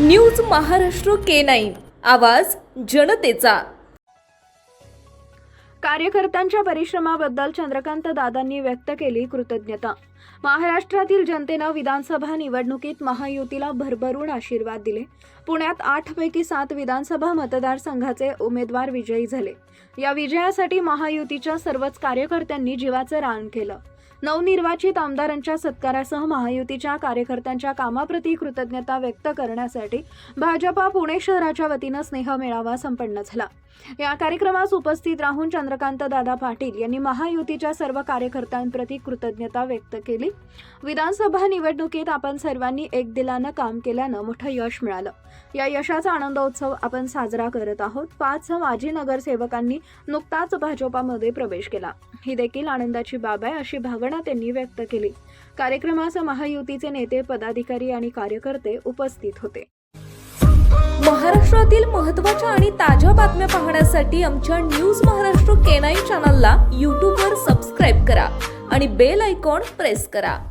News Maharashtra K nine. आवाज जनतेचा. कार्यकर्त्यांच्या परिश्रमाबद्दल चंद्रकांत दादांनी व्यक्त केली कृतज्ञता. महाराष्ट्रातील जनतेनं विधानसभा निवडणुकीत महायुतीला भरभरून आशीर्वाद दिले. पुण्यात आठपैकी सात विधानसभा मतदारसंघाचे उमेदवार विजयी झाले. या विजयासाठी महायुतीच्या सर्वच कार्यकर्त्यांनी जीवाचं रान केलं. नवनिर्वाचित आमदारांच्या सत्कारासह महायुतीच्या कार्यकर्त्यांच्या कामाप्रती कृतज्ञता व्यक्त करण्यासाठी भाजपा पुणे शहराच्या वतीनं स्नेह मेळावा संपन्न झाला. या कार्यक्रमास उपस्थित राहून चंद्रकांत दादा पाटील यांनी महायुतीच्या सर्व कार्यकर्त्यांप्रती कृतज्ञता व्यक्त केली. विधानसभा निवडणुकीत आपण सर्वांनी एक दिलानं काम केल्यानं मोठं यश मिळालं. या यशाचा आनंदोत्सव आपण साजरा करत आहोत. पाच माजी नगरसेवकांनी नुकताच भाजपामध्ये प्रवेश केला. ही देखील आनंदाची बाब आहे अशी भावना त्यांनी व्यक्त केली. कार्यक्रमास महायुतीचे नेते पदाधिकारी आणि कार्यकर्ते उपस्थित होते. महाराष्ट्रातील महत्त्वाच्या आणि ताज्या बातम्या पाहण्यासाठी आमच्या न्यूज महाराष्ट्र केनाई चॅनलला यूट्यूबवर सबस्क्राईब करा आणि बेल आयकॉन प्रेस करा.